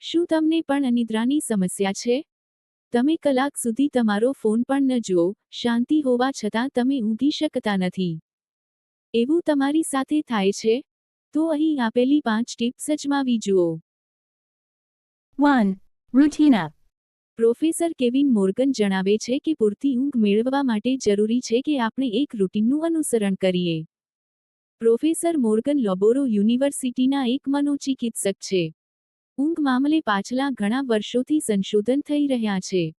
શું તમને પણ અનિદ્રાની સમસ્યા છે? તમે કલાક સુધી તમારો ફોન પણ ન જુઓ શાંતિ હોવા છતાં તમે ઊંઘી શકતા નથી. એવું તમારી સાથે થાય છે? તો અહીં આપેલી પાંચ ટિપ્સ અજમાવી જુઓ. 1. Routine up. Professor Kevin Morgan જણાવે છે કે પૂરતી ઊંઘ મેળવવા માટે જરૂરી છે કે આપણે એક રૂટીનનું અનુસરણ કરીએ. પ્રોફેસર મોર્ગન લોબોરો યુનિવર્સિટીના એક મનોચિકિત્સક છે. ઊંઘ મામલે પાછલા ઘણા વર્ષોથી સંશોધન થઈ રહ્યા છે.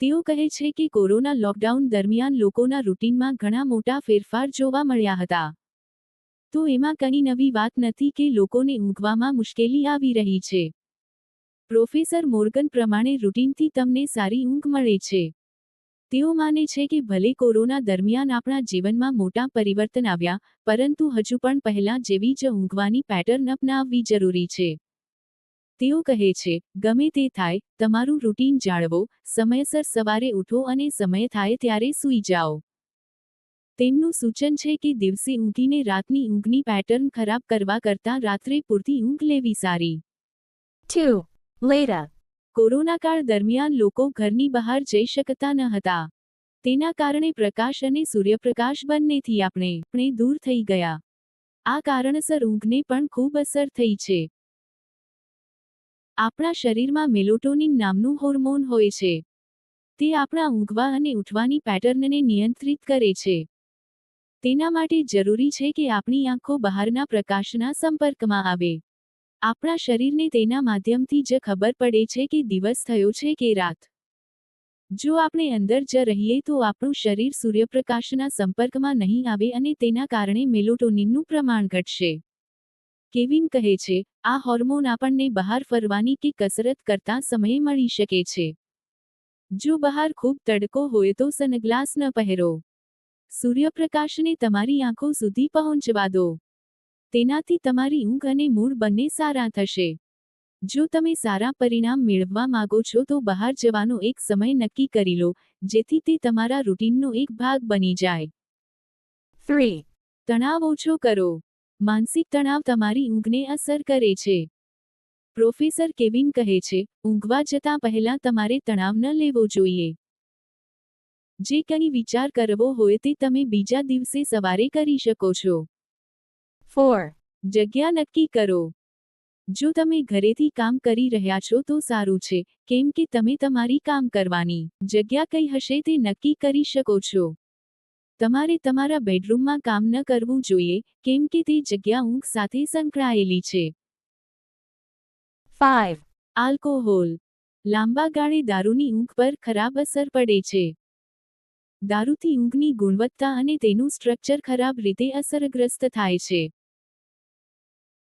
તેઓ કહે છે કે કોરોના લોકડાઉન દરમિયાન લોકોના રૂટીનમાં ઘણા મોટા ફેરફાર જોવા મળ્યા હતા. તો એમાં કંઈ નવી વાત નથી કે લોકોને ઊંઘવામાં મુશ્કેલી આવી રહી છે. પ્રોફેસર મોર્ગન પ્રમાણે રૂટીનથી તમને સારી ઊંઘ મળે છે. તેઓ માને છે કે ભલે કોરોના દરમિયાન આપણા જીવનમાં મોટા પરિવર્તન આવ્યા, પરંતુ હજુ પણ પહેલા જેવી જ ઊંઘવાની પેટર્ન અપનાવવી જરૂરી છે. તેઓ કહે છે ગમે તે થાય તમારું રૂટીન જાળવો સમયસર સવારે ઉઠો અને સમય થાય ત્યારે સૂઈ જાઓ તેમનું સૂચન છે કે દિવસે ઊંઘીને રાતની ઊંઘની પેટર્ન ખરાબ કરવા કરતાં રાત્રે પૂરતી ઊંઘ લેવી સારી 2. Later. કોરોના કાળ દરમિયાન લોકો ઘરની બહાર જઈ શકતા ન હતા તેના કારણે પ્રકાશ અને સૂર્યપ્રકાશ બંનેથી આપણે આપણે દૂર થઈ ગયા આ કારણસર ઊંઘને પણ ખૂબ અસર થઈ છે આપણા શરીરમાં મેલોટોનિન નામનું હોર્મોન હોય છે. તે આપણા ઊંઘવા અને ઉઠવાની પેટર્નને નિયંત્રિત કરે છે. તેના માટે જરૂરી છે કે આપણી આંખો બહારના પ્રકાશના સંપર્કમાં આવે. આપણા શરીરને તેના માધ્યમથી જ ખબર પડે છે કે દિવસ થયો છે કે રાત. જો આપણે અંદર જ રહીએ તો આપણું શરીર સૂર્યપ્રકાશના સંપર્કમાં નહીં આવે અને તેના કારણે મેલોટોનિનનું પ્રમાણ ઘટશે. કેવિન કહે છે આ હોર્મોન આપણને બહાર ફરવાની કે કસરત કરતા સમયે મળી શકે છે. જો બહાર ખૂબ તડકો હોય તો સનગ્લાસ ન પહેરો. સૂર્યપ્રકાશને તમારી આંખો સુધી પહોંચવા દો. તેનાથી તમારી ઊંઘ અને મૂડ બંને સારા થશે. જો તમે સારા પરિણામ મેળવવા માંગો છો તો બહાર જવાનો એક સમય નક્કી કરી લો જેથી તે તમારા રૂટીનનો એક ભાગ બની જાય. 3. તણાવ ઓછો કરો. માનસિક તણાવ તમારી ઊંઘને અસર કરે છે. પ્રોફેસર કેવિન કહે છે ઊંઘવા જતાં પહેલાં તમારે તણાવ ન લેવો જોઈએ. જે કંઈ વિચાર કરવો હોય તે તમે બીજા દિવસે સવારે કરી શકો છો. ફોર જગ્યા નક્કી કરો. જો તમે ઘરેથી કામ કરી રહ્યા છો તો સારું છે કેમ કે તમે તમારી કામ કરવાની જગ્યા કઈ હશે તે નક્કી કરી શકો છો. તમારે તમારા બેડરૂમમાં કામ ન કરવું જોઈએ કેમ કે તે જગ્યા ઊંઘ સાથે સંકળાયેલી છે. Five alcohol. લાંબા ગાળે દારૂની ઊંઘ પર ખરાબ અસર પડે છે. દારૂથી ઊંઘની ગુણવત્તા અને તેનું સ્ટ્રક્ચર ખરાબ રીતે અસરગ્રસ્ત થાય છે.